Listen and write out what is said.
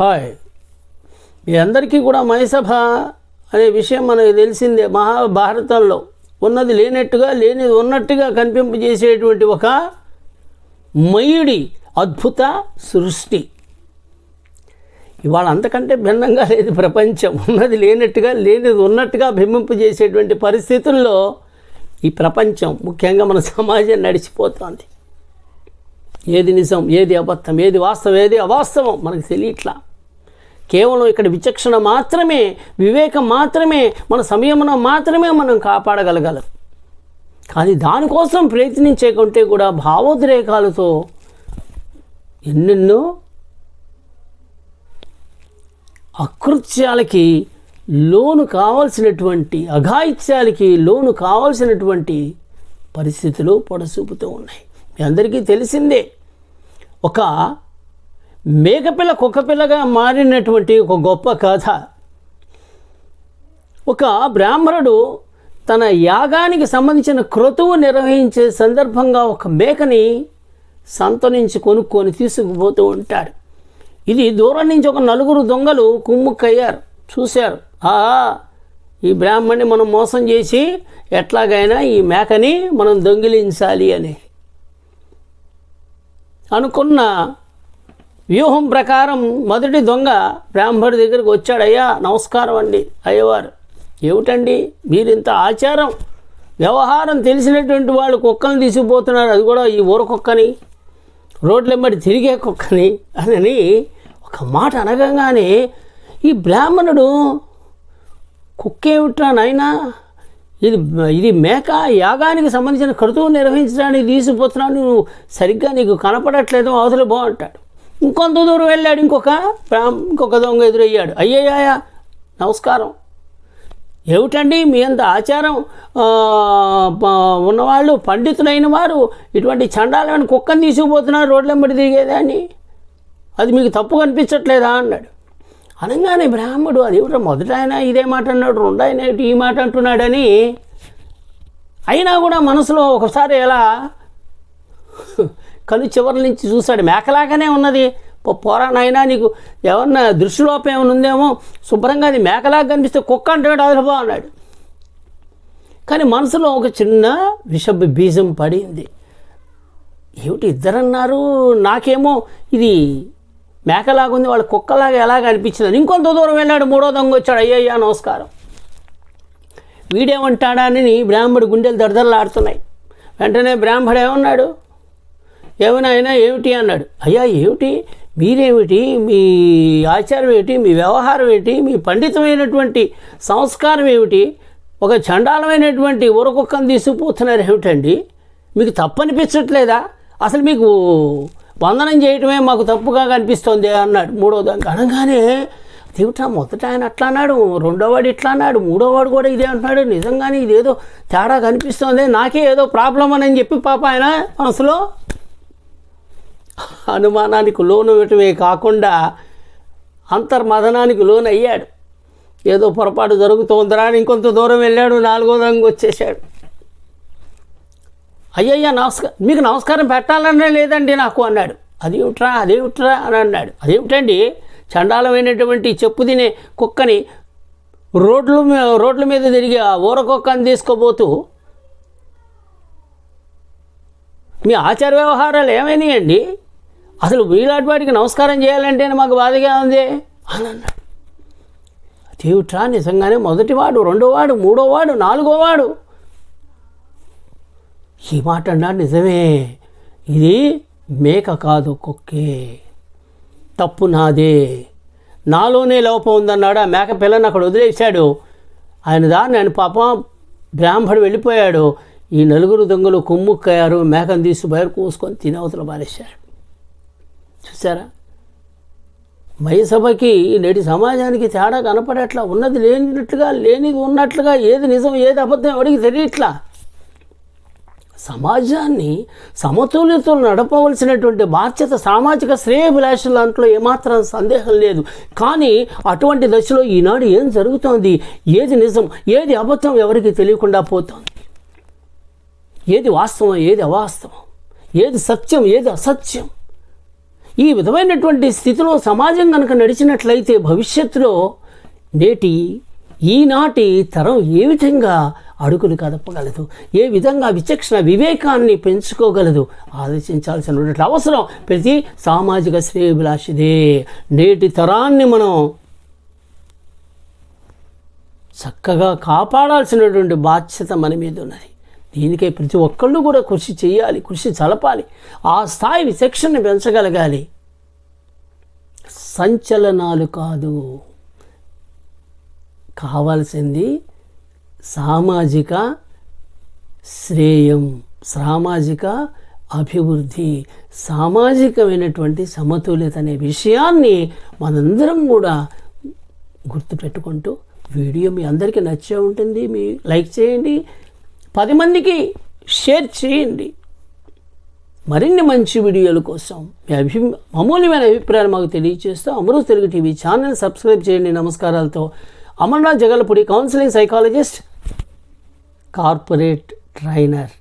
Hi. మీ అందరికీ కూడా మహిసభ అనే విషయం మనకు తెలిసిందే మహాభారతంలో. ఉన్నది లేనట్టుగా లేనిది ఉన్నట్టుగా కనిపింపజేసేటువంటి ఒక మయుడి అద్భుత సృష్టి. ఇవాళ అంతకంటే భిన్నంగా లేదు ప్రపంచం. ఉన్నది లేనట్టుగా లేనిది ఉన్నట్టుగా బింబింపజేసేటువంటి పరిస్థితుల్లో ఈ ప్రపంచం ముఖ్యంగా మన సమాజం నడిచిపోతోంది. ఏది నిజం ఏది అబద్ధం ఏది వాస్తవం ఏది అవాస్తవం మనకు తెలియట్లా. కేవలం ఇక్కడ విచక్షణ మాత్రమే వివేకం మాత్రమే మన సంయమనం మాత్రమే మనం కాపాడగలగలం. కానీ దానికోసం ప్రయత్నించే కంటే కూడా భావోద్రేకాలతో ఎన్నెన్నో అకృత్యాలకి లోను కావాల్సినటువంటి అఘాయిత్యాలకి లోను కావాల్సినటువంటి పరిస్థితులు పొడసూపుతూ ఉన్నాయి. మీ అందరికీ తెలిసిందే. ఒక మేకపిల్ల కుక్కపిల్లగా మారినటువంటి ఒక గొప్ప కథ. ఒక బ్రాహ్మణుడు తన యాగానికి సంబంధించిన క్రతువు నిర్వహించే సందర్భంగా ఒక మేకని సంత నుంచి కొనుక్కొని తీసుకుపోతూ ఉంటాడు. ఇది దూరం నుంచి ఒక నలుగురు దొంగలు కుమ్ముక్కయ్యారు. చూశారు. ఆ ఈ బ్రాహ్మణ్ణి మనం మోసం చేసి ఎట్లాగైనా ఈ మేకని మనం దొంగిలించాలి అని అనుకున్న వ్యూహం ప్రకారం మొదటి దొంగ బ్రాహ్మణుడి దగ్గరికి వచ్చాడు అయ్యా నమస్కారం అండి అయ్యవారు. ఏమిటండి? మీరింత ఆచారం? వ్యవహారం తెలిసినటువంటి వాళ్ళు కుక్కను తీసుకుపోతున్నారు అది కూడా ఈ ఊర కుక్కని రోడ్లెంబడి తిరిగే కుక్కని అని ఒక మాట అనగానే ఈ బ్రాహ్మణుడు కుక్కేమిట్రా నాయనా? ఇది ఇది మేక యాగానికి సంబంధించిన క్రతువు నిర్వహించడానికి తీసుకుపోతున్నావు నువ్వు సరిగ్గా నీకు కనపడట్లేదు అవతల బాగుంటాడు ఇంకొంత దూరం వెళ్ళాడు ఇంకొక ఇంకొక దొంగ ఎదురయ్యాడు. అయ్యయ్యా నమస్కారం. ఏమిటండి మీ అంత ఆచారం? ఉన్నవాళ్ళు పండితులైన వారు ఇటువంటి చండాలమైన కుక్కను తీసుకుపోతున్నారు రోడ్లెంబడి తిరిగేదాన్ని? అది మీకు తప్పు కనిపించట్లేదా? అన్నాడు. అనగానే బ్రాహ్మడు అది ఏమిటో మొదట ఆయన ఇదే మాట అన్నాడు రెండు ఆయన ఈ మాట అంటున్నాడని? అయినా కూడా మనసులో ఒకసారి ఎలా కళ్ళు చివరి నుంచి చూశాడు. మేకలాగానే ఉన్నది. పోరా నాయనా నీకు ఎవరన్నా దృష్టిలోపం ఏమైనా ఉందేమో? శుభ్రంగా అది మేకలాగా కనిపిస్తే కుక్క అంటాడు అదలబా అన్నాడు. కానీ మనసులో ఒక చిన్న విషభ బీజం పడింది. ఏమిటి ఇద్దరన్నారు? నాకేమో ఇది మేకలాగా ఉంది వాళ్ళ కుక్కలాగా ఎలాగ అనిపించింది ఇంకొంత దూరం వెళ్ళాడు మూడో దొంగ వచ్చాడు. అయ్యయ్యా నమస్కారం. వీడేమంటాడా అని బ్రాహ్మడు గుండెలు దడదడలాడుతున్నాయి. వెంటనే బ్రాహ్మడు ఏమన్నాడు? ఏమైనా అయినా ఏమిటి అన్నాడు. అయ్యా ఏమిటి? మీరేమిటి? మీ ఆచారం ఏమిటి? మీ వ్యవహారం ఏమిటి? మీ పండితమైనటువంటి సంస్కారం ఏమిటి? ఒక చండాలమైనటువంటి ఊరకుక్కను తీసుకుపోతున్నారు ఏమిటండి? మీకు తప్పనిపించట్లేదా? అసలు మీకు వందనం చేయటమే మాకు తప్పుగా కనిపిస్తోంది అన్నాడు మూడో దానికి అనగానే దేవుటా మొదట ఆయన అట్లా అన్నాడు రెండోవాడు ఇట్లా అన్నాడు మూడోవాడు కూడా ఇదే అంటున్నాడు నిజంగానే ఇదేదో తేడా కనిపిస్తోంది నాకే ఏదో ప్రాబ్లం అని చెప్పి పాప ఆయన మనసులో అనుమానానికి లోను ఇవ్వటమే కాకుండా అంతర్మథనానికి లోను అయ్యాడు ఏదో పొరపాటు జరుగుతోందిరా అని ఇంకొంత దూరం వెళ్ళాడు నాలుగో రంగు వచ్చేసాడు అయ్యయ్యా నమస్కారం మీకు నమస్కారం పెట్టాలనే లేదండి నాకు అన్నాడు. అదేమిట్రా అదేమిట్రా అని అన్నాడు. అదేమిటండి చండాలమైనటువంటి చెప్పు తినే కుక్కని రోడ్ల రోడ్ల మీద తిరిగి ఆ ఊర కుక్కని తీసుకోబోతూ మీ ఆచార వ్యవహారాలు ఏమైనాయండి? అసలు వీలాంటి వాడికి నమస్కారం చేయాలంటే మాకు బాధగా ఉంది అని అన్నాడు. దేవుట్రా నిజంగానే మొదటివాడు రెండోవాడు మూడోవాడు నాలుగోవాడు ఈ మాట అన్నాడు నిజమే. ఇది మేక కాదు కుక్కే. తప్పు నాదే. నాలోనే లోపం ఉందన్నాడు. ఆ మేక పిల్లని అక్కడ వదిలేశాడు. ఆయన దాన్ని ఆయన పాపం బ్రాహ్మడు వెళ్ళిపోయాడు. ఈ నలుగురు దొంగలు కుమ్ముక్కయ్యారు మేకను తీసి బయట కూసుకొని తినవతల పారేశారు చూసారా మయసభకి నేటి సమాజానికి తేడా కనపడేట్లా ఉన్నది లేనినట్లుగా లేనిది ఉన్నట్లుగా ఏది నిజం ఏది అబద్ధం ఎవరికి తెలియట్లా? సమాజాన్ని సమతుల్యతలు నడపవలసినటువంటి బాధ్యత సామాజిక శ్రేయభిలాష దాంట్లో ఏమాత్రం సందేహం లేదు. కానీ అటువంటి దశలో ఈనాడు ఏం జరుగుతోంది? ఏది నిజం ఏది అబద్ధం ఎవరికి తెలియకుండా పోతోంది? ఏది వాస్తవం ఏది అవాస్తవం? ఏది సత్యం ఏది అసత్యం? ఈ విధమైనటువంటి స్థితిలో సమాజం కనుక నడిచినట్లయితే భవిష్యత్తులో నేటి ఈనాటి తరం ఏ విధంగా అడుగులు కదపగలదు? ఏ విధంగా విచక్షణ వివేకాన్ని పెంచుకోగలదు? ఆలోచించాల్సినటువంటి అవసరం. ప్రతి సామాజిక శ్రేయభిలాషిదే. నేటి తరాన్ని మనం చక్కగా కాపాడాల్సినటువంటి బాధ్యత మన మీద ఉన్నది. దీనికై ప్రతి ఒక్కళ్ళు కూడా కృషి చేయాలి కృషి చలపాలి ఆ స్థాయి విచక్షణ పెంచగలగాలి. సంచలనాలు కాదు. కావాల్సింది సామాజిక శ్రేయం సామాజిక అభివృద్ధి సామాజికమైనటువంటి సమతుల్యత అనే విషయాన్ని మనందరం కూడా గుర్తుపెట్టుకుంటూ వీడియో మీ అందరికీ నచ్చే ఉంటుంది. మీ లైక్ చేయండి. పది మందికి షేర్ చేయండి. మరిన్ని మంచి వీడియోల కోసం మీ అభి మామూలుమైన అభిప్రాయాలు మాకు తెలియజేస్తూ Amrutha Telugu TV channel subscribe చేయండి నమస్కారాలతో. Amarnath Jagalapudi counselling psychologist corporate trainer.